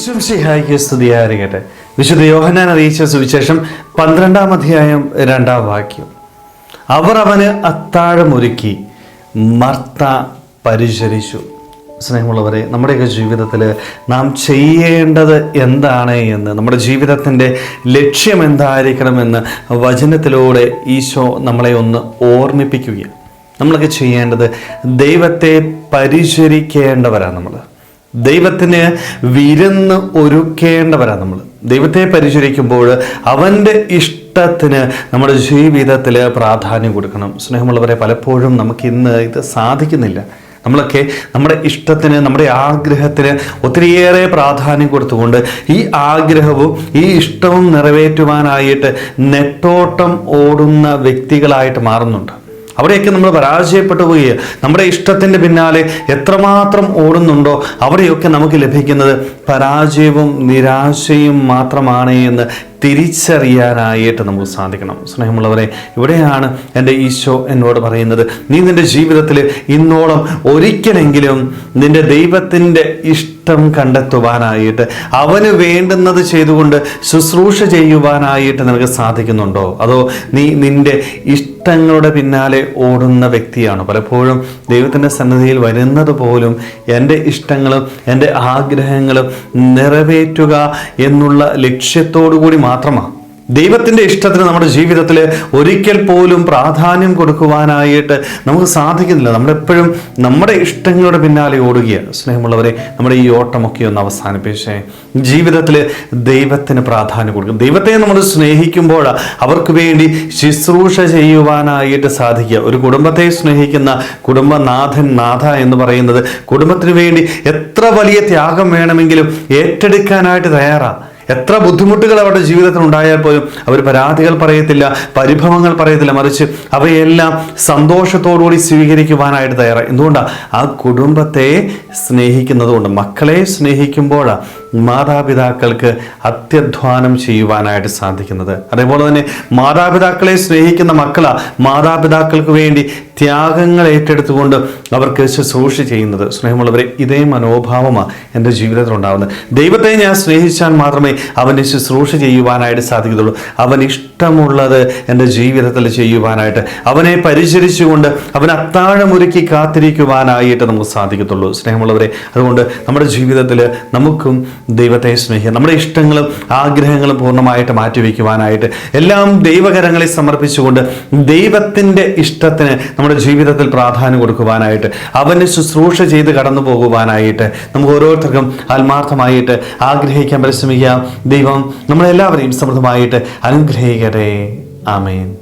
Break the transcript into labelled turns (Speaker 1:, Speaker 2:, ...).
Speaker 1: ഈശ്വംശിഹായിക്ക് സ്തുതിയായിരിക്കട്ടെ. വിശുദ്ധ യോഹനാൻ അറിയിച്ച സുവിശേഷം പന്ത്രണ്ടാം അധ്യായം രണ്ടാം വാക്യം. അവർ അവന് അത്താഴമൊരുക്കി മർത്ത പരിചരിച്ചു. സ്നേഹമുള്ളവരെ നമ്മുടെയൊക്കെ ജീവിതത്തിൽ നാം ചെയ്യേണ്ടത് എന്താണ് എന്ന് നമ്മുടെ ജീവിതത്തിന്റെ ലക്ഷ്യം എന്തായിരിക്കണമെന്ന് വചനത്തിലൂടെ ഈശോ നമ്മളെ ഒന്ന് ഓർമ്മിപ്പിക്കുകയാണ്. നമ്മളൊക്കെ ചെയ്യേണ്ടത് ദൈവത്തെ പരിചരിക്കേണ്ടവരാണ് നമ്മൾ ദൈവത്തിന് വിരുന്ന് ഒരുക്കേണ്ടവരാണ് നമ്മൾ. ദൈവത്തെ പരിചരിക്കുമ്പോൾ അവന്റെ ഇഷ്ടത്തിന് നമ്മുടെ ജീവിതത്തിൽ പ്രാധാന്യം കൊടുക്കണം. സ്നേഹമുള്ളവരെ പലപ്പോഴും നമുക്ക് ഇന്ന് ഇത് സാധിക്കുന്നില്ല. നമ്മളൊക്കെ നമ്മുടെ ഇഷ്ടത്തിന് നമ്മുടെ ആഗ്രഹത്തിന് ഒത്തിരിയേറെ പ്രാധാന്യം കൊടുത്തുകൊണ്ട് ഈ ആഗ്രഹവും ഈ ഇഷ്ടവും നിറവേറ്റുവാനായിട്ട് നെട്ടോട്ടം ഓടുന്ന വ്യക്തികളായിട്ട് മാറുന്നുണ്ട്. അവിടെയൊക്കെ നമ്മൾ പരാജയപ്പെട്ടു പോയി നമ്മുടെ ഇഷ്ടത്തിന്റെ പിന്നാലെ എത്രമാത്രം ഓടുന്നുണ്ടോ അവിടെയൊക്കെ നമുക്ക് ലഭിക്കുന്നത് പരാജയവും നിരാശയും മാത്രമാണ് എന്ന് തിരിച്ചറിയാനായിട്ട് നമുക്ക് സാധിക്കണം. സ്നേഹമുള്ളവരെ ഇവിടെയാണ് എന്റെ ഈശോ എന്നോട് പറയുന്നത്. നീ നിന്റെ ജീവിതത്തിൽ ഇന്നോളം ഒരിക്കലെങ്കിലും നിന്റെ ദൈവത്തിന്റെ ഇഷ്ടം കണ്ടെത്തുവാനായിട്ട് അവന് വേണ്ടുന്നത് ചെയ്തുകൊണ്ട് ശുശ്രൂഷ ചെയ്യുവാനായിട്ട് നിനക്ക് സാധിക്കുന്നുണ്ടോ? അതോ നീ നിന്റെ ഇഷ്ടങ്ങളുടെ പിന്നാലെ ഓടുന്ന വ്യക്തിയാണ്? പലപ്പോഴും ദൈവത്തിന്റെ സന്നിധിയിൽ വരുന്നത് പോലും എന്റെ ഇഷ്ടങ്ങളും എന്റെ ആഗ്രഹങ്ങളും നിറവേറ്റുക എന്നുള്ള ലക്ഷ്യത്തോടു കൂടി മാത്രമാണ് ദൈവത്തിന്റെ ഇഷ്ടത്തിന് നമ്മുടെ ജീവിതത്തിൽ ഒരിക്കൽ പോലും പ്രാധാന്യം കൊടുക്കുവാനായിട്ട് നമുക്ക് സാധിക്കുന്നില്ല. നമ്മളെപ്പോഴും നമ്മുടെ ഇഷ്ടങ്ങളുടെ പിന്നാലെ ഓടുകയാണ് സ്നേഹമുള്ളവരെ നമ്മുടെ ഈ ഓട്ടമൊക്കെ ഒന്ന് അവസാനിപ്പിച്ചേ. ജീവിതത്തിൽ ദൈവത്തിന് പ്രാധാന്യം കൊടുക്കും. ദൈവത്തെ നമ്മൾ സ്നേഹിക്കുമ്പോൾ അവർക്ക് വേണ്ടി ശുശ്രൂഷ ചെയ്യുവാനായിട്ട് സാധിക്കുക. ഒരു കുടുംബത്തെ സ്നേഹിക്കുന്ന കുടുംബനാഥൻ നാഥ എന്ന് പറയുന്നത് കുടുംബത്തിന് വേണ്ടി എത്ര വലിയ ത്യാഗം വേണമെങ്കിലും ഏറ്റെടുക്കാനായിട്ട് തയ്യാറാണ് എത്ര ബുദ്ധിമുട്ടുകൾ അവരുടെ ജീവിതത്തിൽ ഉണ്ടായാൽ പോലും അവർ പരാതികൾ പറയത്തില്ല പരിഭവങ്ങൾ പറയത്തില്ല മറിച്ച് അവയെല്ലാം സന്തോഷത്തോടുകൂടി സ്വീകരിക്കുവാനായിട്ട് തയ്യാറായി. എന്തുകൊണ്ടാണ് ആ കുടുംബത്തെ സ്നേഹിക്കുന്നത് കൊണ്ട് മക്കളെ സ്നേഹിക്കുമ്പോഴാണ് മാതാപിതാക്കൾക്ക് അത്യധ്വാനം ചെയ്യുവാനായിട്ട് സാധിക്കുന്നത്. അതേപോലെ തന്നെ മാതാപിതാക്കളെ സ്നേഹിക്കുന്ന മക്കളാ മാതാപിതാക്കൾക്ക് വേണ്ടി ത്യാഗങ്ങൾ ഏറ്റെടുത്തുകൊണ്ട് അവർക്ക് ശുശ്രൂഷ ചെയ്യുന്നത്. സ്നേഹമുള്ളവരെ ഇതേ മനോഭാവമാണ് എന്റെ ജീവിതത്തിൽ ഉണ്ടാകുന്നത് ദൈവത്തെ ഞാൻ സ്നേഹിച്ചാൽ മാത്രമേ അവന്റെ ശുശ്രൂഷ ചെയ്യുവാനായിട്ട് സാധിക്കത്തുള്ളൂ. അവൻ ഇഷ്ടമുള്ളത് എന്റെ ജീവിതത്തിൽ ചെയ്യുവാനായിട്ട് അവനെ പരിചരിച്ചുകൊണ്ട് അവൻ അത്താഴമൊരുക്കി കാത്തിരിക്കുവാനായിട്ട് നമുക്ക് സാധിക്കത്തുള്ളൂ. സ്നേഹമുള്ളവരെ അതുകൊണ്ട് നമ്മുടെ ജീവിതത്തിൽ നമുക്കും ദൈവത്തെ സ്നേഹിക്കാം. നമ്മുടെ ഇഷ്ടങ്ങളും ആഗ്രഹങ്ങളും പൂർണമായിട്ട് മാറ്റിവെക്കുവാനായിട്ട് എല്ലാം ദൈവകരങ്ങളെ സമർപ്പിച്ചുകൊണ്ട് ദൈവത്തിന്റെ ഇഷ്ടത്തിന് നമ്മുടെ ജീവിതത്തിൽ പ്രാധാന്യം കൊടുക്കുവാനായിട്ട് അവന് ശുശ്രൂഷ ചെയ്ത് കടന്നു പോകുവാനായിട്ട് നമുക്ക് ഓരോരുത്തർക്കും ആത്മാർത്ഥമായിട്ട് ആഗ്രഹിക്കാൻ പരിശ്രമിക്കാം. ദൈവം നമ്മളെല്ലാവരെയും സമൃദ്ധമായിട്ട് അനുഗ്രഹിക്കട്ടെ. ആമേൻ.